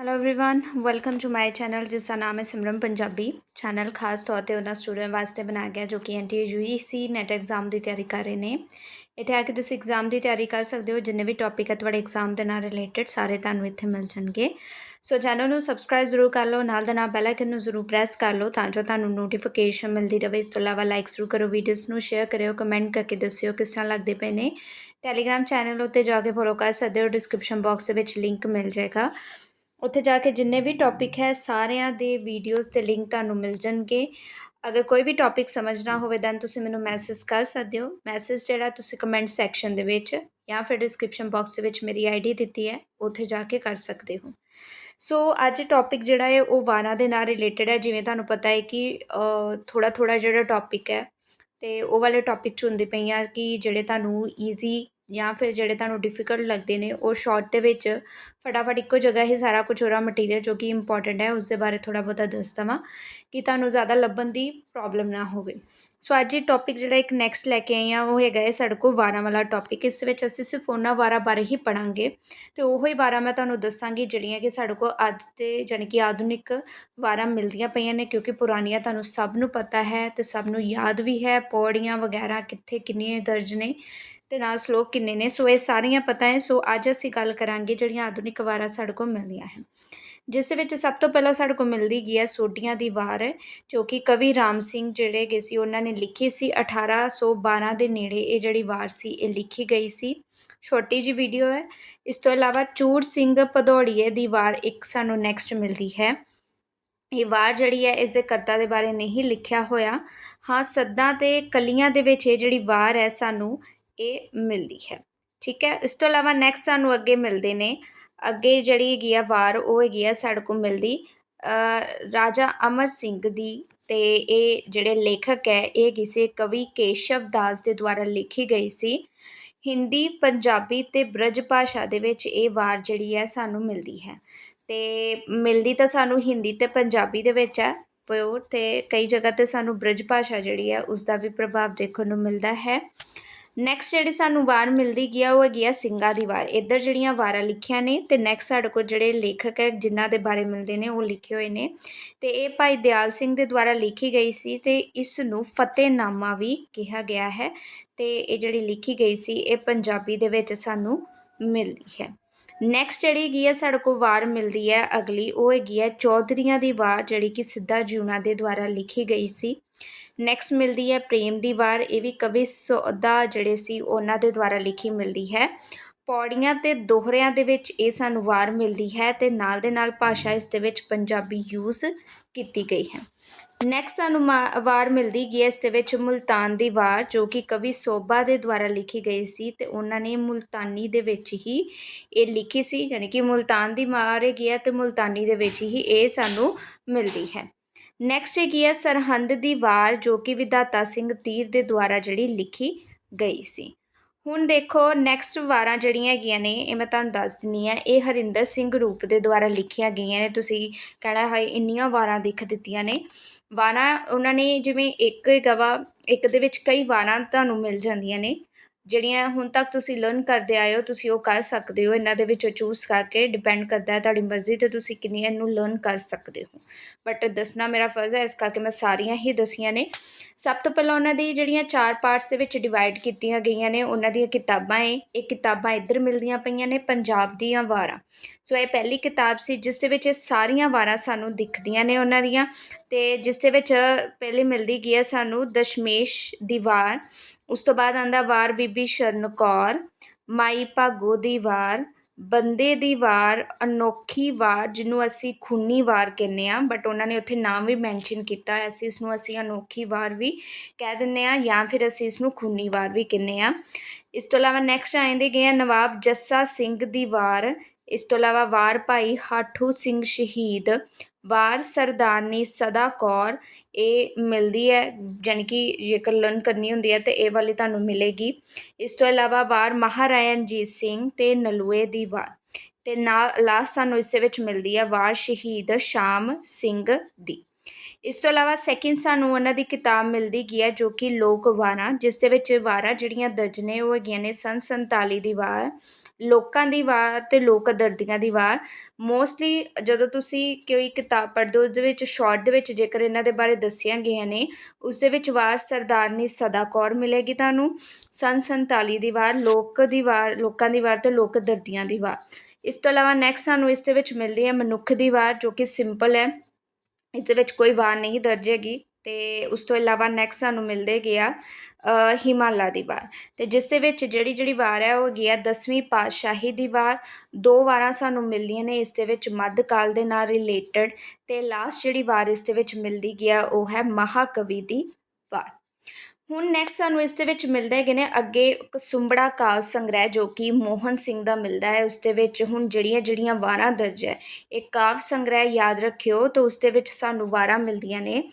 hello everyone welcome to my channel ਜਿਸ ਦਾ ਨਾਮ ਹੈ ਸਿਮਰਨ ਪੰਜਾਬੀ ਚੈਨਲ ਖਾਸ ਤੌਰ ਤੇ ਉਹਨਾਂ ਸਟੂਡੈਂਟ ਵਾਸਤੇ ਬਣਾਇਆ ਗਿਆ ਜੋ ਕਿ ਐਨਟੀਏ ਯੂਜੀਸੀ ਨੈਟ ਐਗਜ਼ਾਮ ਦੀ ਤਿਆਰੀ ਕਰ ਰਹੇ ਨੇ ਇੱਥੇ ਆ ਕੇ ਤੁਸੀਂ ਐਗਜ਼ਾਮ ਦੀ ਤਿਆਰੀ ਕਰ ਸਕਦੇ ਹੋ ਜਿੰਨੇ ਵੀ ਟੌਪਿਕ ਹੈ ਤੁਹਾਡੇ ਐਗਜ਼ਾਮ ਦੇ ਨਾਲ ਰਿਲੇਟਡ ਸਾਰੇ ਤੁਹਾਨੂੰ ਇੱਥੇ ਮਿਲ ਜਾਣਗੇ ਸੋ ਚੈਨਲ ਨੂੰ ਸਬਸਕ੍ਰਾਈਬ ਜ਼ਰੂਰ ਕਰ ਲਓ ਨਾਲ ਦੇ ਨਾਲ ਬੈਲ ਆਈਕਨ ਨੂੰ ਜ਼ਰੂਰ ਪ੍ਰੈਸ ਕਰ ਲਓ ਤਾਂ ਜੋ ਤੁਹਾਨੂੰ ਨੋਟੀਫਿਕੇਸ਼ਨ ਮਿਲਦੀ ਰਹੇ ਇਸ ਤੋਂ ਇਲਾਵਾ ਲਾਈਕ ਜ਼ਰੂਰ ਕਰੋ ਵੀਡੀਓਜ਼ ਨੂੰ ਸ਼ੇਅਰ ਕਰਿਓ ਕਮੈਂਟ ਕਰਕੇ ਦੱਸਿਓ ਕਿਸ ਤਰ੍ਹਾਂ ਲੱਗਦੇ ਪਏ ਨੇ ਟੈਲੀਗ੍ਰਾਮ ਚੈਨਲ ਉੱਤੇ ਜਾ ਕੇ ਫੋਲੋ ਕਰ ਸਕਦੇ ਹੋ ਡਿਸਕ੍ਰਿਪਸ਼ਨ ਬਾਕਸ ਦੇ ਵਿੱਚ ਲਿੰਕ ਮਿਲ ਜਾਏਗਾ ਉੱਥੇ ਜਾ ਕੇ ਜਿੰਨੇ ਵੀ ਟੌਪਿਕ ਹੈ, ਸਾਰਿਆਂ ਦੇ ਵੀਡੀਓਜ਼ ਤੇ ਲਿੰਕ ਤੁਹਾਨੂੰ ਮਿਲ ਜਾਣਗੇ। ਅਗਰ ਕੋਈ ਵੀ ਟੌਪਿਕ ਸਮਝਣਾ ਹੋਵੇ ਦੈਨ ਤੁਸੀਂ ਮੈਨੂੰ ਮੈਸੇਜ ਕਰ ਸਕਦੇ ਹੋ। ਮੈਸੇਜ ਜਿਹੜਾ ਤੁਸੀਂ ਕਮੈਂਟ ਸੈਕਸ਼ਨ ਦੇ ਵਿੱਚ ਜਾਂ ਫਿਰ ਡਿਸਕ੍ਰਿਪਸ਼ਨ ਬਾਕਸ ਦੇ ਵਿੱਚ ਮੇਰੀ ਆਈਡੀ ਦਿੱਤੀ ਹੈ, ਉੱਥੇ ਜਾ ਕੇ ਕਰ ਸਕਦੇ ਹੋ। ਸੋ ਅੱਜ ਟੌਪਿਕ ਜਿਹੜਾ ਹੈ, ਉਹ ਵਾਰਾਂ ਦੇ ਨਾਲ ਰਿਲੇਟਡ ਹੈ। ਜਿਵੇਂ ਤੁਹਾਨੂੰ ਪਤਾ ਹੈ ਕਿ ਥੋੜਾ ਥੋੜਾ ਜਿਹੜਾ ਟੌਪਿਕ ਹੈ, ਤੇ ਉਹ ਵਾਲੇ ਟੌਪਿਕ ਚੁਣਦੇ ਪਈਆਂ ਕਿ ਜਿਹੜੇ ਤੁਹਾਨੂੰ ਈਜ਼ੀ ਜਾਂ ਫਿਰ ਜਿਹੜੇ ਤੁਹਾਨੂੰ ਡਿਫਿਕਲਟ ਲੱਗਦੇ ਨੇ, ਉਹ ਸ਼ਾਰਟ ਦੇ ਵਿੱਚ ਫਟਾਫਟ ਇੱਕੋ ਜਗ੍ਹਾ ਹੀ ਸਾਰਾ ਕੁਝ ਉਹਦਾ ਮਟੀਰੀਅਲ ਜੋ ਕਿ ਇੰਪੋਰਟੈਂਟ ਹੈ ਉਸ ਦੇ ਬਾਰੇ ਥੋੜਾ ਬਹੁਤਾ ਦੱਸ ਦਵਾਂ ਕਿ ਤੁਹਾਨੂੰ ਜ਼ਿਆਦਾ ਲੱਭਣ ਦੀ ਪ੍ਰੋਬਲਮ ਨਾ ਹੋਵੇ। ਸੋ ਅੱਜ ਇਹ ਟੌਪਿਕ ਜਿਹੜਾ ਇੱਕ ਨੈਕਸਟ ਲੈ ਕੇ ਆਈ ਆ ਉਹ ਹੈਗਾ ਹੈ ਸਾਡੇ ਕੋਲ ਵਾਰਾਂ ਵਾਲਾ ਟੌਪਿਕ ਇਸ ਵਿੱਚ ਅਸੀਂ ਸਿਰਫ ਉਹਨਾਂ ਵਾਰਾਂ ਬਾਰੇ ਹੀ ਪੜਾਂਗੇ ਤੇ ਉਹ ਹੀ ਵਾਰਾਂ ਮੈਂ ਤੁਹਾਨੂੰ ਦੱਸਾਂਗੀ ਜਿਹੜੀਆਂ ਕਿ ਸਾਡੇ ਕੋਲ ਅੱਜ ਦੇ ਜਾਨੀ ਕਿ ਆਧੁਨਿਕ ਵਾਰਾਂ ਮਿਲਦੀਆਂ ਪਈਆਂ ਨੇ, ਕਿਉਂਕਿ ਪੁਰਾਣੀਆਂ ਤੁਹਾਨੂੰ ਸਭ ਨੂੰ ਪਤਾ ਹੈ ਤੇ ਸਭ ਨੂੰ ਯਾਦ ਵੀ ਹੈ, ਪੌੜੀਆਂ ਵਗੈਰਾ ਕਿੱਥੇ ਕਿੰਨੀਆਂ ਦਰਜ ਨੇ। ਤੇ ਨਾਲ ਸ਼ਲੋਕ ਕਿੰਨੇ ਨੇ? ਸੋ ਇਹ ਸਾਰੀਆਂ ਪਤਾ ਹੈ ਸੋ ਅੱਜ ਅਸੀਂ ਗੱਲ ਕਰਾਂਗੇ ਜਿਹੜੀਆਂ ਆਧੁਨਿਕ ਵਾਰਾਂ ਸਾਡੇ ਕੋਲ ਮਿਲਦੀਆਂ ਹਨ। ਜਿਸ ਵਿੱਚ ਸਭ ਤੋਂ ਪਹਿਲਾਂ ਸਾਡੇ ਕੋਲ ਮਿਲਦੀ ਗਈ ਹੈ ਸੋਢੀਆਂ ਦੀ ਵਾਰ, ਜੋ ਕਿ ਕਵੀ ਰਾਮ ਸਿੰਘ ਜਿਹੜੇ ਗਏ ਸੀ, ਉਹਨਾਂ ਨੇ ਲਿਖੀ ਸੀ 1812 ਦੇ ਨੇੜੇ। ਇਹ ਜਿਹੜੀ ਵਾਰ ਸੀ, ਇਹ ਲਿਖੀ ਗਈ ਸੀ। ਛੋਟੀ ਜੀ ਵੀਡੀਓ ਹੈ। ਇਸ ਤੋਂ ਇਲਾਵਾ ਚੂੜ ਸਿੰਘ ਭਦੌੜੀਏ ਦੀ ਵਾਰ ਇੱਕ ਸਾਨੂੰ ਨੈਕਸਟ ਮਿਲਦੀ ਹੈ। ਇਹ ਵਾਰ ਜਿਹੜੀ ਹੈ, ਇਸ ਦੇ ਕਰਤਾ ਦੇ ਬਾਰੇ ਨਹੀਂ ਲਿਖਿਆ ਹੋਇਆ। ਹਾਂ, ਸੱਦਾਂ ਤੇ ਕਲੀਆਂ ਦੇ ਵਿੱਚ ਇਹ ਜਿਹੜੀ ਵਾਰ ਹੈ ਸਾਨੂੰ ਇਹ ਮਿਲਦੀ ਹੈ ਠੀਕ ਹੈ ਇਸ ਤੋਂ ਇਲਾਵਾ ਨੈਕਸਟ ਸਾਨੂੰ ਅੱਗੇ ਮਿਲਦੇ ਨੇ ਅੱਗੇ ਜਿਹੜੀ ਹੈਗੀ ਆ ਵਾਰ ਉਹ ਹੈਗੀ ਆ ਸਾਡੇ ਕੋਲ ਮਿਲਦੀ ਰਾਜਾ ਅਮਰ ਸਿੰਘ ਦੀ ਤੇ ਇਹ ਜਿਹੜੇ ਲੇਖਕ ਹੈ ਇਹ ਕਿਸੇ ਕਵੀ ਕੇਸ਼ਵ ਦਾਸ ਦੇ ਦੁਆਰਾ ਲਿਖੀ ਗਈ ਸੀ ਹਿੰਦੀ ਪੰਜਾਬੀ ਤੇ ਬ੍ਰਜ ਭਾਸ਼ਾ ਦੇ ਵਿੱਚ ਇਹ ਵਾਰ ਜਿਹੜੀ ਹੈ ਸਾਨੂੰ ਮਿਲਦੀ ਹੈ ਤੇ ਮਿਲਦੀ ਤਾਂ ਸਾਨੂੰ ਹਿੰਦੀ ਤੇ ਪੰਜਾਬੀ ਦੇ ਵਿੱਚ ਹੈ ਪਿਓਰ ਤੇ ਕਈ ਜਗ੍ਹਾ ਤੇ ਸਾਨੂੰ ਬ੍ਰਜ ਭਾਸ਼ਾ ਜਿਹੜੀ ਹੈ ਉਸ ਦਾ ਵੀ ਪ੍ਰਭਾਵ ਦੇਖਣ ਨੂੰ ਮਿਲਦਾ ਹੈ ਨੈਕਸਟ ਜਿਹੜੀ ਸਾਨੂੰ ਵਾਰ ਮਿਲਦੀ ਗਿਆ, ਉਹ ਹੈਗੀ ਆ ਸਿੰਘਾਂ ਦੀ ਵਾਰ। ਇੱਧਰ ਜਿਹੜੀਆਂ ਵਾਰਾਂ ਲਿਖੀਆਂ ਨੇ ਤੇ ਨੈਕਸਟ ਸਾਡੇ ਕੋਲ ਜਿਹੜੇ ਲੇਖਕ ਹੈ, ਜਿਨ੍ਹਾਂ ਦੇ ਬਾਰੇ ਮਿਲਦੇ ਨੇ, ਉਹ ਲਿਖੇ ਹੋਏ ਨੇ। ਤੇ ਇਹ ਭਾਈ ਦਿਆਲ ਸਿੰਘ ਦੇ ਦੁਆਰਾ ਲਿਖੀ ਗਈ ਸੀ ਤੇ ਇਸ ਨੂੰ ਫਤਿਹਨਾਮਾ ਵੀ ਕਿਹਾ ਗਿਆ ਹੈ। ਤੇ ਇਹ ਜਿਹੜੀ ਲਿਖੀ ਗਈ ਸੀ, ਇਹ ਪੰਜਾਬੀ ਦੇ ਵਿੱਚ ਸਾਨੂੰ ਮਿਲਦੀ ਹੈ। ਨੈਕਸਟ ਜਿਹੜੀ ਹੈਗੀ ਹੈ ਸਾਡੇ ਕੋਲ ਵਾਰ ਮਿਲਦੀ ਹੈ ਅਗਲੀ, ਉਹ ਹੈਗੀ ਹੈ ਚੌਧਰੀਆਂ ਦੀ ਵਾਰ, ਜਿਹੜੀ ਕਿ ਸਿੱਧਾ ਜੀਉਣਾ ਦੇ ਦੁਆਰਾ ਲਿਖੀ ਗਈ ਸੀ। ਨੈਕਸਟ ਮਿਲਦੀ ਹੈ ਪ੍ਰੇਮ ਦੀ ਵਾਰ, ਇਹ ਵੀ ਕਵੀ ਸੌਦਾ ਜਿਹੜੇ ਸੀ ਉਹਨਾਂ ਦੇ ਦੁਆਰਾ ਲਿਖੀ ਮਿਲਦੀ ਹੈ। ਪੌੜੀਆਂ ਤੇ ਦੋਹਰਿਆਂ ਦੇ ਵਿੱਚ ਇਹ ਸਾਨੂੰ ਵਾਰ ਮਿਲਦੀ ਹੈ ਤੇ ਨਾਲ ਦੇ ਨਾਲ ਭਾਸ਼ਾ ਇਸ ਦੇ ਵਿੱਚ ਪੰਜਾਬੀ ਯੂਜ਼ ਕੀਤੀ ਗਈ ਹੈ। ਨੈਕਸਟ ਸਾਨੂੰ ਵਾਰ ਮਿਲਦੀ ਗਈ ਇਸ ਦੇ ਵਿੱਚ ਮੁਲਤਾਨ ਦੀ ਵਾਰ, ਜੋ ਕਿ ਕਵੀ ਸੋਭਾ ਦੇ ਦੁਆਰਾ ਲਿਖੀ ਗਈ ਸੀ ਤੇ ਉਹਨਾਂ ਨੇ ਮੁਲਤਾਨੀ ਦੇ ਵਿੱਚ ਹੀ ਇਹ ਲਿਖੀ ਸੀ, ਯਾਨੀ ਕਿ ਮੁਲਤਾਨ ਦੀ ਵਾਰ ਹੈਗੀ ਹੈ ਤੇ ਮੁਲਤਾਨੀ ਦੇ ਵਿੱਚ ਹੀ ਇਹ ਸਾਨੂੰ ਮਿਲਦੀ ਹੈ। ਨੈਕਸਟ ਹੈਗੀ ਹੈ ਸਰਹੰਦ ਦੀ ਵਾਰ, ਜੋ ਕਿ ਵਿਧਾਤਾ ਸਿੰਘ ਤੀਰ ਦੇ ਦੁਆਰਾ ਜਿਹੜੀ ਲਿਖੀ ਗਈ ਸੀ। ਹੁਣ ਦੇਖੋ ਨੈਕਸਟ ਵਾਰਾਂ ਜਿਹੜੀਆਂ ਹੈਗੀਆਂ ਨੇ, ਇਹ ਮੈਂ ਤੁਹਾਨੂੰ ਦੱਸ ਦਿੰਨੀ ਆ, ਇਹ ਹਰਿੰਦਰ ਸਿੰਘ ਰੂਪ ਦੇ ਦੁਆਰਾ ਲਿਖੀਆਂ ਗਈਆਂ ਨੇ, ਤੁਸੀਂ ਕਹਿਣਾ ਹੈ ਇੰਨੀਆਂ ਵਾਰਾਂ ਲਿਖ ਦਿੱਤੀਆਂ ਨੇ। ਵਾਰਾਂ, ਉਹਨਾਂ ਨੇ ਜਿਵੇਂ ਇੱਕ ਗਵਾ, ਇੱਕ ਦੇ ਵਿੱਚ ਕਈ ਵਾਰਾਂ ਤੁਹਾਨੂੰ ਮਿਲ ਜਾਂਦੀਆਂ ਨੇ। ਜਿਹੜੀਆਂ ਹੁਣ ਤੱਕ ਤੁਸੀਂ ਲਰਨ ਕਰਦੇ ਆਏ ਹੋ, ਤੁਸੀਂ ਉਹ ਕਰ ਸਕਦੇ ਹੋ। ਇਹਨਾਂ ਦੇ ਵਿੱਚੋਂ ਚੂਜ਼ ਕਰਕੇ ਡਿਪੈਂਡ ਕਰਦਾ ਹੈ ਤੁਹਾਡੀ ਮਰਜ਼ੀ ਤੇ ਤੁਸੀਂ ਕਿੰਨੀ ਇਹਨੂੰ ਲਰਨ ਕਰ ਸਕਦੇ ਹੋ। ਬਟ ਦੱਸਣਾ ਮੇਰਾ ਫਰਜ਼ ਹੈ, ਇਸ ਕਰਕੇ ਮੈਂ ਸਾਰੀਆਂ ਹੀ ਦਸੀਆਂ ਨੇ। ਸਭ ਤੋਂ ਪਹਿਲਾਂ ਉਹਨਾਂ ਦੀ ਜਿਹੜੀਆਂ ਚਾਰ ਪਾਰਟਸ ਦੇ ਵਿੱਚ ਡਿਵਾਈਡ ਕੀਤੀਆਂ ਗਈਆਂ ਨੇ, ਉਹਨਾਂ ਦੀਆਂ ਕਿਤਾਬਾਂ ਏ, ਇਹ ਕਿਤਾਬਾਂ ਇੱਧਰ ਮਿਲਦੀਆਂ ਪਈਆਂ ਨੇ, ਪੰਜਾਬ ਦੀਆਂ ਵਾਰਾਂ। ਸੋ ਇਹ ਪਹਿਲੀ ਕਿਤਾਬ ਸੀ, ਜਿਸ ਦੇ ਵਿੱਚ ਇਹ ਸਾਰੀਆਂ ਵਾਰਾਂ ਸਾਨੂੰ ਦਿਖਦੀਆਂ ਨੇ ਉਹਨਾਂ ਦੀਆਂ, ਤੇ ਜਿਸ ਦੇ ਵਿੱਚ ਪਹਿਲੇ ਮਿਲਦੀ ਗਈ ਹੈ ਸਾਨੂੰ, ਦਸ਼ਮੇਸ਼ ਦੀ ਵਾਰ, ਉਸ ਤੋਂ ਬਾਅਦ ਆਂਦਾ ਵਾਰ ਬੀਬੀ ਸ਼ਰਨ ਕੌਰ ਮਾਈ ਭਾਗੋ ਦੀ ਵਾਰ ਬੰਦੇ ਦੀ ਵਾਰ, ਅਨੋਖੀ ਵਾਰ, ਜਿਹਨੂੰ ਅਸੀਂ ਖੂਨੀ ਵਾਰ ਕਹਿੰਦੇ ਹਾਂ ਬਟ ਉਹਨਾਂ ਨੇ ਉੱਥੇ ਨਾਮ ਵੀ ਮੈਂਸ਼ਨ ਕੀਤਾ ਹੈ, ਅਸੀਂ ਇਸ ਨੂੰ ਅਸੀਂ ਅਨੋਖੀ ਵਾਰ ਵੀ ਕਹਿ ਦਿੰਦੇ ਹਾਂ ਜਾਂ ਫਿਰ ਅਸੀਂ ਇਸ ਨੂੰ ਖੂਨੀ ਵਾਰ ਵੀ ਕਹਿੰਦੇ ਹਾਂ। ਇਸ ਤੋਂ ਇਲਾਵਾ ਨੈਕਸਟ ਆਉਂਦੇ ਗਏ ਆ ਨਵਾਬ ਜੱਸਾ ਸਿੰਘ ਦੀ ਵਾਰ, ਇਸ ਤੋਂ ਇਲਾਵਾ ਵਾਰ ਭਾਈ ਹਾਠੂ ਸਿੰਘ ਸ਼ਹੀਦ ਵਾਰ ਸਰਦਾਰਨੀ ਸਦਾ ਕੌਰ, ਇਹ ਮਿਲਦੀ ਹੈ ਯਾਨੀ ਕਿ ਜੇਕਰ ਲਰਨ ਕਰਨੀ ਹੁੰਦੀ ਹੈ ਤੇ ਇਹ ਵਾਲੀ ਤੁਹਾਨੂੰ ਮਿਲੇਗੀ। ਇਸ ਤੋਂ ਇਲਾਵਾ ਵਾਰ ਮਹਾਰਾਜਾ ਰਣਜੀਤ ਸਿੰਘ ਤੇ ਨਲੂਏ ਦੀ ਵਾਰ, ਤੇ ਨਾਲ ਲਾਸਟ ਸਾਨੂੰ ਇਸ ਦੇ ਵਿੱਚ ਮਿਲਦੀ ਹੈ ਵਾਰ ਸ਼ਹੀਦ ਸ਼ਾਮ ਸਿੰਘ ਦੀ। ਇਸ ਤੋਂ ਇਲਾਵਾ ਸੈਕਿੰਡ ਸਾਨੂੰ ਉਹਨਾਂ ਦੀ ਕਿਤਾਬ ਮਿਲਦੀ ਗਈ ਹੈ, ਜੋ ਕਿ ਲੋਕ ਵਾਰਾਂ, ਜਿਸ ਦੇ ਵਿੱਚ ਵਾਰਾਂ ਜਿਹੜੀਆਂ ਦਰਜ ਨੇ ਉਹ ਹੈਗੀਆਂ ਨੇ, ਸਨ 47 ਦੀ ਵਾਰ ਲੋਕਾਂ ਦੀ ਵਾਰ ਅਤੇ ਲੋਕ ਦਰਦੀਆਂ ਦੀ ਵਾਰ। ਮੋਸਟਲੀ ਜਦੋਂ ਤੁਸੀਂ ਕੋਈ ਕਿਤਾਬ ਪੜ੍ਹਦੇ ਹੋ, ਉਹਦੇ ਵਿੱਚ ਸ਼ੋਰਟ ਦੇ ਵਿੱਚ ਜੇਕਰ ਇਹਨਾਂ ਦੇ ਬਾਰੇ ਦੱਸੀਆਂ ਗਈਆਂ ਨੇ, ਉਸ ਦੇ ਵਿੱਚ ਵਾਰ ਸਰਦਾਰਨੀ ਸਦਾ ਕੌਰ ਮਿਲੇਗੀ ਤੁਹਾਨੂੰ। ਸੰਨ 47 ਦੀ ਵਾਰ, ਲੋਕ ਦੀ ਵਾਰ, ਲੋਕਾਂ ਦੀ ਵਾਰ ਤੇ ਲੋਕ ਦਰਦੀਆਂ ਦੀ ਵਾਰ। ਇਸ ਤੋਂ ਇਲਾਵਾ ਨੈਕਸਟ ਸਾਨੂੰ ਇਸ ਦੇ ਵਿੱਚ ਮਿਲਦੀ ਹੈ ਮਨੁੱਖ ਦੀ ਵਾਰ, ਜੋ ਕਿ ਸਿੰਪਲ ਹੈ। ਇਸ ਦੇ ਵਿੱਚ ਕੋਈ ਵਾਰ ਨਹੀਂ ਦਰਜ ਹੈਗੀ। ਤੇ ਉਸ ਤੋਂ ਇਲਾਵਾ ਨੈਕਸਟ ਸਾਨੂੰ ਮਿਲਦੇ ਗਿਆ ਹਿਮਾਲਾ ਦੀ ਵਾਰ। ਤੇ ਜਿਸ ਦੇ ਵਿੱਚ ਜਿਹੜੀ ਜਿਹੜੀ ਵਾਰ ਹੈ, ਉਹ ਹੈਗੀ ਆ ਦਸਵੀਂ ਪਾਤਸ਼ਾਹੀ ਦੀ ਵਾਰ। ਦੋ ਵਾਰਾਂ ਸਾਨੂੰ ਮਿਲਦੀਆਂ ਨੇ, ਇਸ ਦੇ ਵਿੱਚ ਮੱਧਕਾਲ ਦੇ ਨਾਲ ਰਿਲੇਟਡ ਤੇ ਲਾਸਟ ਜਿਹੜੀ ਵਾਰ ਇਸ ਦੇ ਵਿੱਚ ਮਿਲਦੀ ਗਿਆ ਉਹ ਹੈ ਮਹਾਕਵੀ ਦੀ ਹੁਣ ਨੈਕਸਟ ਸਾਨੂੰ ਇਸ ਦੇ ਵਿੱਚ ਮਿਲਦੇ ਹੈਗੇ ਨੇ ਅੱਗੇ ਕਸੁੰਬੜਾ ਕਾਲ ਸੰਗ੍ਰਹਿ ਜੋ ਕਿ ਮੋਹਨ ਸਿੰਘ ਦਾ ਮਿਲਦਾ ਹੈ, ਉਸ ਦੇ ਵਿੱਚ ਹੁਣ ਜਿਹੜੀਆਂ ਜਿਹੜੀਆਂ ਵਾਰਾਂ ਦਰਜ ਹੈ, ਇਹ ਕਾਵ ਸੰਗ੍ਰਹਿ ਯਾਦ ਰੱਖਿਓ ਤਾਂ ਉਸ ਦੇ ਵਿੱਚ ਸਾਨੂੰ ਵਾਰਾਂ ਮਿਲਦੀਆਂ ਨੇ।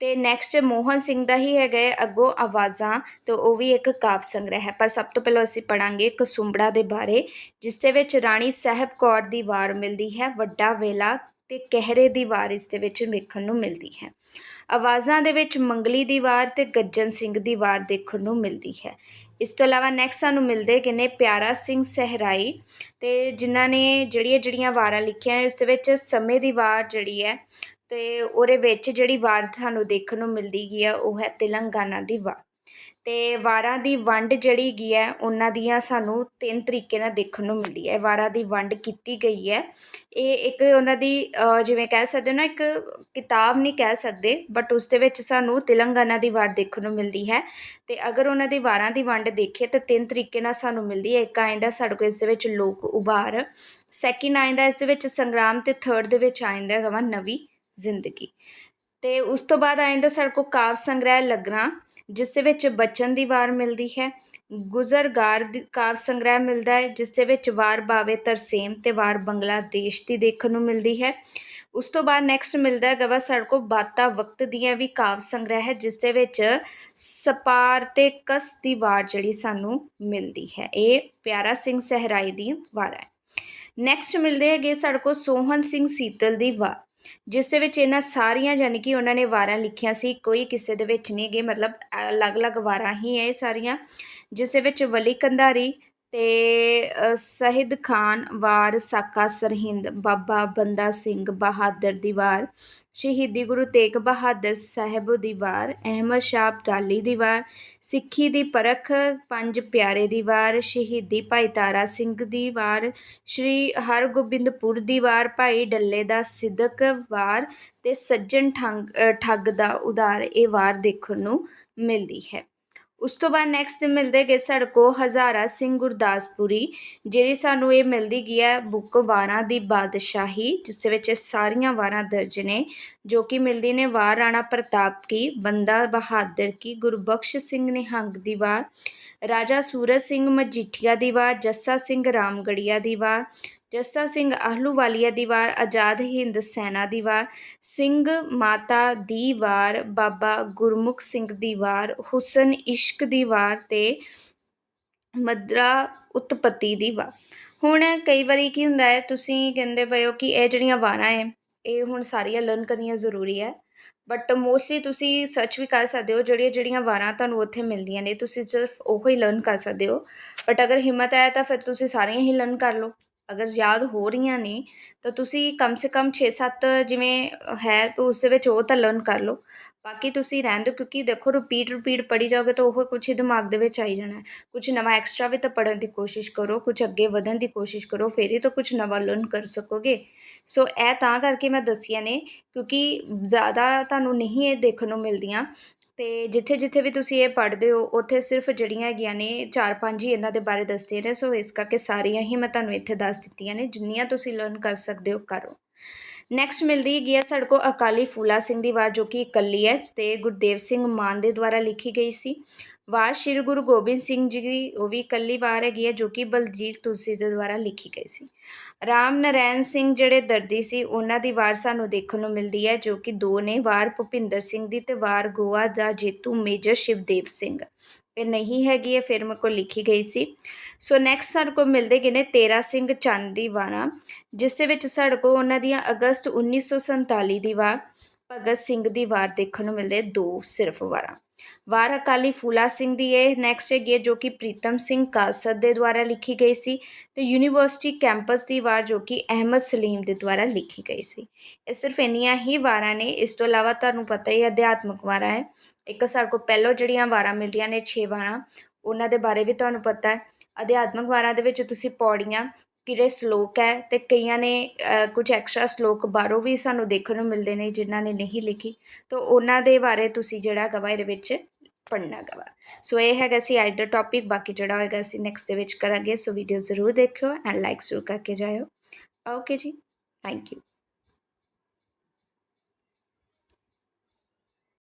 ਤੇ ਨੈਕਸਟ ਮੋਹਨ ਸਿੰਘ ਦਾ ਹੀ ਹੈਗਾ ਹੈ, ਅੱਗੋਂ ਆਵਾਜ਼ਾਂ ਤੇ ਉਹ ਵੀ ਇੱਕ ਕਾਵ ਸੰਗ੍ਰਹਿ ਹੈ। ਪਰ ਸਭ ਤੋਂ ਪਹਿਲਾਂ ਅਸੀਂ ਪੜਾਂਗੇ ਕਸੁੰਬੜਾ ਦੇ ਬਾਰੇ, ਜਿਸ ਦੇ ਵਿੱਚ ਰਾਣੀ ਸਾਹਿਬ ਕੌਰ ਦੀ ਵਾਰ ਮਿਲਦੀ ਹੈ, ਵੱਡਾ ਵੇਲਾ ਤੇ ਕਹਿਰੇ ਦੀ ਵਾਰ ਇਸ ਦੇ ਵਿੱਚ ਵੇਖਣ ਨੂੰ ਮਿਲਦੀ ਹੈ। ਆਵਾਜ਼ਾਂ ਦੇ ਵਿੱਚ ਮੰਗਲੀ ਦੀ ਵਾਰ ਤੇ ਗੱਜਨ ਸਿੰਘ ਦੀ ਵਾਰ ਦੇਖਣ ਨੂੰ ਮਿਲਦੀ ਹੈ। ਇਸ ਤੋਂ ਇਲਾਵਾ ਨੈਕਸਟ ਸਾਨੂੰ ਮਿਲਦੇ ਕਿ ਨੇ ਪਿਆਰਾ ਸਿੰਘ ਸਹਿਰਾਈ ਤੇ ਜਿਨ੍ਹਾਂ ਨੇ ਜਿਹੜੀਆਂ ਜਿਹੜੀਆਂ ਵਾਰਾਂ ਲਿਖੀਆਂ ਉਸ ਦੇ ਵਿੱਚ ਸਮੇਂ ਦੀ ਵਾਰ ਜਿਹੜੀ ਹੈ ਤੇ ਉਹਦੇ ਵਿੱਚ ਜਿਹੜੀ ਵਾਰ ਸਾਨੂੰ ਦੇਖਣ ਨੂੰ ਮਿਲਦੀ ਗਈ ਹੈ, ਉਹ ਹੈ ਤੇਲੰਗਾਨਾ ਦੀ ਵਾਰ। ਅਤੇ ਵਾਰਾਂ ਦੀ ਵੰਡ ਜਿਹੜੀ ਗਈ ਹੈ, ਉਹਨਾਂ ਦੀਆਂ ਸਾਨੂੰ ਤਿੰਨ ਤਰੀਕੇ ਨਾਲ ਦੇਖਣ ਨੂੰ ਮਿਲਦੀ ਹੈ। ਵਾਰਾਂ ਦੀ ਵੰਡ ਕੀਤੀ ਗਈ ਹੈ। ਇਹ ਇੱਕ ਉਹਨਾਂ ਦੀ ਜਿਵੇਂ ਕਹਿ ਸਕਦੇ ਹੋ ਨਾ, ਇੱਕ ਕਿਤਾਬ ਨਹੀਂ ਕਹਿ ਸਕਦੇ ਬਟ ਉਸ ਦੇ ਵਿੱਚ ਸਾਨੂੰ ਤੇਲੰਗਾਨਾ ਦੀ ਵਾਰ ਦੇਖਣ ਨੂੰ ਮਿਲਦੀ ਹੈ। ਅਤੇ ਅਗਰ ਉਹਨਾਂ ਦੀ ਵਾਰਾਂ ਦੀ ਵੰਡ ਦੇਖੀਏ ਤਾਂ ਤਿੰਨ ਤਰੀਕੇ ਨਾਲ ਸਾਨੂੰ ਮਿਲਦੀ ਹੈ। ਇੱਕ ਆਇੰਦਾ ਸਾਡੇ ਕੋਲ ਇਸ ਦੇ ਵਿੱਚ ਲੋਕ ਉਭਾਰ ਸੈਕਿੰਡ ਆਇੰਦਾ ਇਸ ਦੇ ਵਿੱਚ ਸੰਗਰਾਮ ਅਤੇ ਥਰਡ ਦੇ ਵਿੱਚ ਆਇੰਦਾ ਹੈਗਾ ਵਾ ਨਵੀਂ ਜ਼ਿੰਦਗੀ। ਅਤੇ ਉਸ ਤੋਂ ਬਾਅਦ ਆਇੰਦਾ ਸਾਡੇ ਕੋਲ ਕਾਵ ਸੰਗ੍ਰਹਿ, ਲੱਗਣਾ ਜਿਸ ਦੇ ਵਿੱਚ ਬਚਨ ਦੀ ਵਾਰ ਮਿਲਦੀ ਹੈ, ਗੁਜ਼ਰਗਾਰ ਦੀ ਕਾਵ ਸੰਗ੍ਰਹਿ ਮਿਲਦਾ ਹੈ, ਜਿਸ ਦੇ ਵਿੱਚ ਵਾਰ ਬਾਵੇ ਤਰਸੇਮ ਤੇ ਵਾਰ ਬੰਗਲਾਦੇਸ਼ ਦੀ ਦੇਖਣ ਨੂੰ ਮਿਲਦੀ ਹੈ। ਉਸ ਤੋਂ ਬਾਅਦ ਨੈਕਸਟ ਮਿਲਦਾ ਹੈਗਾ ਵਾ ਸਾਡੇ ਕੋਲ ਬਾਤਾ ਵਕਤ ਦੀਆਂ ਵੀ ਕਾਵਿ ਸੰਗ੍ਰਹਿ ਹੈ, ਜਿਸ ਦੇ ਵਿੱਚ ਸਪਾਰ ਤੇ ਕਸ ਦੀ ਵਾਰ ਜਿਹੜੀ ਸਾਨੂੰ ਮਿਲਦੀ ਹੈ। ਇਹ ਪਿਆਰਾ ਸਿੰਘ ਸਹਿਰਾਈ ਦੀ ਵਾਰ ਹੈ। ਨੈਕਸਟ ਮਿਲਦੇ ਹੈਗੇ ਸਾਡੇ ਕੋਲ ਸੋਹਨ ਸਿੰਘ ਸੀਤਲ ਦੀ ਵਾਰ। ਜਿਸ ਦੇ ਵਿੱਚ ਇਹਨਾਂ ਸਾਰੀਆਂ ਯਾਨੀ ਕਿ ਉਹਨਾਂ ਨੇ ਵਾਰਾਂ ਲਿਖੀਆਂ ਸੀ, ਕੋਈ ਕਿਸੇ ਦੇ ਵਿੱਚ ਨਹੀਂ ਗਏ ਮਤਲਬ ਅਲੱਗ-ਅਲੱਗ ਵਾਰਾਂ ਹੀ ਹੈ ਇਹ ਸਾਰੀਆਂ। ਜਿਸ ਦੇ ਵਿੱਚ ਵਲੀ ਕੰਧਾਰੀ ਅਤੇ ਸ਼ਹੀਦ ਖਾਨ, ਵਾਰ, ਸਾਕਾ, ਸਰਹਿੰਦ, ਬਾਬਾ ਬੰਦਾ ਸਿੰਘ ਬਹਾਦਰ ਦੀ ਵਾਰ, ਸ਼ਹੀਦੀ ਗੁਰੂ ਤੇਗ ਬਹਾਦਰ ਸਾਹਿਬ ਦੀ ਵਾਰ, ਅਹਿਮਦ ਸ਼ਾਹ ਅਬਦਾਲੀ ਦੀ ਵਾਰ, ਸਿੱਖੀ ਦੀ ਪਰਖ, ਪੰਜ ਪਿਆਰੇ ਦੀ ਵਾਰ, ਸ਼ਹੀਦੀ ਭਾਈ ਤਾਰਾ ਸਿੰਘ ਦੀ ਵਾਰ, ਸ਼੍ਰੀ ਹਰਗੋਬਿੰਦਪੁਰ ਦੀ ਵਾਰ, ਭਾਈ ਡੱਲੇ ਦਾ ਸਿੱਦਕ ਵਾਰ ਤੇ ਸੱਜਣ ਠੰਗ ਠੱਗ ਦਾ ਉਦਾਰ ਇਹ ਵਾਰ ਦੇਖਣ ਨੂੰ ਮਿਲਦੀ ਹੈ। ਉਸ ਤੋਂ ਬਾਅਦ ਨੈਕਸਟ ਮਿਲਦੇ ਗਏ ਸਾਡੇ ਕੋ ਹਜ਼ਾਰਾ ਸਿੰਘ ਗੁਰਦਾਸਪੁਰੀ, ਜਿਹੜੀ ਸਾਨੂੰ ਇਹ ਮਿਲਦੀ ਗਈ ਹੈ ਬੁੱਕ ਵਾਰਾਂ ਦੀ ਬਾਦਸ਼ਾਹੀ, ਜਿਸ ਦੇ ਵਿੱਚ ਇਹ ਸਾਰੀਆਂ ਵਾਰਾਂ ਦਰਜ ਨੇ, ਜੋ ਕਿ ਮਿਲਦੀ ਨੇ ਵਾਰ ਰਾਣਾ ਪ੍ਰਤਾਪ ਕੀ, ਬੰਦਾ ਬਹਾਦਰ ਕੀ, ਗੁਰਬਖਸ਼ ਸਿੰਘ ਨਿਹੰਗ ਦੀ ਵਾਰ, ਰਾਜਾ ਸੂਰਜ ਸਿੰਘ ਮਜੀਠੀਆ ਦੀ ਵਾਰ, ਜੱਸਾ ਸਿੰਘ ਰਾਮਗੜੀਆ ਦੀ ਵਾਰ ਜੱਸਾ ਸਿੰਘ ਆਹਲੂਵਾਲੀਆ ਦੀ ਵਾਰ, ਆਜ਼ਾਦ ਹਿੰਦ ਸੈਨਾ ਦੀ ਵਾਰ, ਸਿੰਘ ਮਾਤਾ ਦੀ ਵਾਰ, ਬਾਬਾ ਗੁਰਮੁਖ ਸਿੰਘ ਦੀ ਵਾਰ, ਹੁਸਨ ਇਸ਼ਕ ਦੀ ਵਾਰ ਤੇ ਮਦਰਾ ਉਤਪਤੀ ਦੀ ਵਾਰ। ਹੁਣ ਕਈ ਵਾਰੀ ਕੀ ਹੁੰਦਾ ਹੈ, ਤੁਸੀਂ ਕਹਿੰਦੇ ਪਏ ਹੋ ਕਿ ਇਹ ਜਿਹੜੀਆਂ ਵਾਰਾਂ ਹੈ, ਇਹ ਹੁਣ ਸਾਰੀਆਂ ਲਰਨ ਕਰਨੀਆਂ ਜ਼ਰੂਰੀ ਹੈ। ਬਟ ਮੋਸਟਲੀ ਤੁਸੀਂ ਸਰਚ ਵੀ ਕਰ ਸਕਦੇ ਹੋ, ਜਿਹੜੀਆਂ ਜਿਹੜੀਆਂ ਵਾਰਾਂ ਤੁਹਾਨੂੰ ਉੱਥੇ ਮਿਲਦੀਆਂ ਨੇ, ਤੁਸੀਂ ਸਿਰਫ ਉਹ ਹੀ ਲਰਨ ਕਰ ਸਕਦੇ ਹੋ। ਬਟ ਅਗਰ ਹਿੰਮਤ ਹੈ ਤਾਂ ਫਿਰ ਤੁਸੀਂ ਸਾਰੀਆਂ ਹੀ ਲਰਨ ਕਰ ਲਓ। ਅਗਰ ਯਾਦ ਹੋ ਰਹੀਆਂ ਨੇ, ਤਾਂ ਤੁਸੀਂ ਕਮ ਸੇ ਕਮ 6-7 ਜਿਵੇਂ ਹੈ, ਤਾਂ ਉਸ ਦੇ ਵਿੱਚ ਉਹ ਤਾਂ ਲਰਨ ਕਰ ਲਓ। ਬਾਕੀ ਤੁਸੀਂ ਰਹਿਣ ਦਿਓ, ਕਿਉਂਕਿ ਦੇਖੋ ਰਿਪੀਟ ਰਿਪੀਟ ਪੜ੍ਹੀ ਜਾਓਗੇ ਤਾਂ ਉਹ ਕੁਝ ਹੀ ਦਿਮਾਗ ਦੇ ਵਿੱਚ ਆਈ ਜਾਣਾ। ਕੁਝ ਨਵਾਂ ਐਕਸਟਰਾ ਵੀ ਤਾਂ ਪੜ੍ਹਨ ਦੀ ਕੋਸ਼ਿਸ਼ ਕਰੋ ਕੁਝ ਅੱਗੇ ਵਧਣ ਦੀ ਕੋਸ਼ਿਸ਼ ਕਰੋ, ਫਿਰ ਹੀ ਤਾਂ ਕੁਝ ਨਵਾਂ ਲਰਨ ਕਰ ਸਕੋਗੇ। ਸੋ ਇਹ ਤਾਂ ਕਰਕੇ ਮੈਂ ਦੱਸੀਆਂ ਨੇ, ਕਿਉਂਕਿ ਜ਼ਿਆਦਾ ਤੁਹਾਨੂੰ ਨਹੀਂ ਇਹ ਦੇਖਣ ਨੂੰ ਮਿਲਦੀਆਂ। ਅਤੇ ਜਿੱਥੇ ਜਿੱਥੇ ਵੀ ਤੁਸੀਂ ਇਹ ਪੜ੍ਹਦੇ ਹੋ, ਉੱਥੇ ਸਿਰਫ ਜਿਹੜੀਆਂ ਹੈਗੀਆਂ ਨੇ ਚਾਰ ਪੰਜ ਹੀ ਇਹਨਾਂ ਦੇ ਬਾਰੇ ਦੱਸਦੇ ਨੇ। ਸੋ ਇਸ ਕਰਕੇ ਸਾਰੀਆਂ ਹੀ ਮੈਂ ਤੁਹਾਨੂੰ ਇੱਥੇ ਦੱਸ ਦਿੱਤੀਆਂ ਨੇ, ਜਿੰਨੀਆਂ ਤੁਸੀਂ ਲਰਨ ਕਰ ਸਕਦੇ ਹੋ, ਕਰੋ। ਨੈਕਸਟ ਮਿਲਦੀ ਹੈਗੀ ਹੈ ਸਾਡੇ ਕੋਲ ਅਕਾਲੀ ਫੂਲਾ ਸਿੰਘ ਦੀ ਵਾਰ, ਜੋ ਕਿ ਇਕੱਲੀ ਹੈ ਤੇ ਗੁਰਦੇਵ ਸਿੰਘ ਮਾਨ ਦੇ ਦੁਆਰਾ ਲਿਖੀ ਗਈ ਸੀ। ਵਾਰ ਸ਼੍ਰੀ ਗੁਰੂ ਗੋਬਿੰਦ ਸਿੰਘ ਜੀ ਦੀ ਉਹ ਵੀ ਇਕੱਲੀ ਵਾਰ ਹੈਗੀ ਹੈ ਜੋ ਕਿ ਬਲਜੀਤ ਤੁਲਸੀ ਦੇ ਦੁਆਰਾ ਲਿਖੀ ਗਈ ਸੀ। ਰਾਮ ਨਰੈਣ ਸਿੰਘ ਜਿਹੜੇ ਦਰਦੀ ਸੀ, ਉਹਨਾਂ ਦੀ ਵਾਰ ਸਾਨੂੰ ਦੇਖਣ ਨੂੰ ਮਿਲਦੀ ਹੈ, ਜੋ ਕਿ ਦੋ ਨੇ, ਵਾਰ ਭੁਪਿੰਦਰ ਸਿੰਘ ਦੀ ਤੇ ਵਾਰ ਗੋਆ ਦਾ ਜੇਤੂ ਮੇਜਰ ਸ਼ਿਵਦੇਵ ਸਿੰਘ। ਇਹ ਨਹੀਂ ਹੈਗੀ, ਇਹ ਫਿਲਮ ਮੇਰੇ ਕੋਲ ਲਿਖੀ ਗਈ ਸੀ। ਸੋ ਨੈਕਸਟ ਸਾਡੇ ਕੋਲ ਮਿਲਦੇ ਗਏ ਨੇ ਤੇਰਾ ਸਿੰਘ ਚੰਦ ਦੀ ਵਾਰਾਂ, ਜਿਸ ਦੇ ਵਿੱਚ ਸਾਡੇ ਕੋਲ ਉਹਨਾਂ ਦੀਆਂ ਅਗਸਤ 1947 ਦੀ ਵਾਰ, ਭਗਤ ਸਿੰਘ ਦੀ ਵਾਰ ਦੇਖਣ ਨੂੰ ਮਿਲਦੇ ਦੋ ਸਿਰਫ ਵਾਰਾਂ। ਵਾਰ ਅਕਾਲੀ ਫੂਲਾ ਸਿੰਘ ਦੀ ਇਹ ਨੈਕਸਟ ਹੈਗੀ ਹੈ ਜੋ ਕਿ ਪ੍ਰੀਤਮ ਸਿੰਘ ਕਾਸਤ ਦੇ ਦੁਆਰਾ ਲਿਖੀ ਗਈ ਸੀ ਤੇ ਯੂਨੀਵਰਸਿਟੀ ਕੈਂਪਸ ਦੀ ਵਾਰ ਜੋ ਕਿ ਅਹਿਮਦ ਸਲੀਮ ਦੇ ਦੁਆਰਾ ਲਿਖੀ ਗਈ ਸੀ ਇਹ ਸਿਰਫ ਇੰਨੀਆਂ ਹੀ ਵਾਰਾਂ ਨੇ ਇਸ ਤੋਂ ਇਲਾਵਾ ਤੁਹਾਨੂੰ ਪਤਾ ਹੀ ਅਧਿਆਤਮਕ ਵਾਰਾਂ ਹੈ ਇੱਕ ਸਾਡੇ ਕੋਲ ਪਹਿਲੋਂ ਜਿਹੜੀਆਂ ਵਾਰਾਂ ਮਿਲਦੀਆਂ ਨੇ 6 ਵਾਰਾਂ ਉਹਨਾਂ ਦੇ ਬਾਰੇ ਵੀ ਤੁਹਾਨੂੰ ਪਤਾ ਹੈ ਅਧਿਆਤਮਕ ਵਾਰਾਂ ਦੇ ਵਿੱਚ ਤੁਸੀਂ ਪੌੜੀਆਂ ਕਿਹੜੇ ਸ਼ਲੋਕ ਹੈ ਤੇ ਕਈਆਂ ਨੇ ਕੁਝ ਐਕਸਟਰਾ ਸ਼ਲੋਕ ਬਾਹਰੋਂ ਵੀ ਸਾਨੂੰ ਦੇਖਣ ਨੂੰ ਮਿਲਦੇ ਨੇ ਜਿਨ੍ਹਾਂ ਨੇ ਨਹੀਂ ਲਿਖੀ ਤਾਂ ਉਹਨਾਂ ਦੇ ਬਾਰੇ ਤੁਸੀਂ ਜਿਹੜਾ ਗਵਾ ਇਹਦੇ ਵਿੱਚ ਪੜ੍ਹਨਾ ਗਵਾ ਸੋ ਇਹ ਹੈਗਾ ਸੀ ਅੱਜ ਦਾ ਟੌਪਿਕ ਬਾਕੀ ਜਿਹੜਾ ਹੋਏਗਾ ਅਸੀਂ ਨੈਕਸਟ ਦੇ ਵਿੱਚ ਕਰਾਂਗੇ। ਸੋ ਵੀਡੀਓ ਜ਼ਰੂਰ ਦੇਖਿਓ ਐਂਡ ਲਾਈਕ ਜ਼ਰੂਰ ਕਰਕੇ ਜਾਇਓ। ਓਕੇ ਜੀ ਥੈਂਕ ਯੂ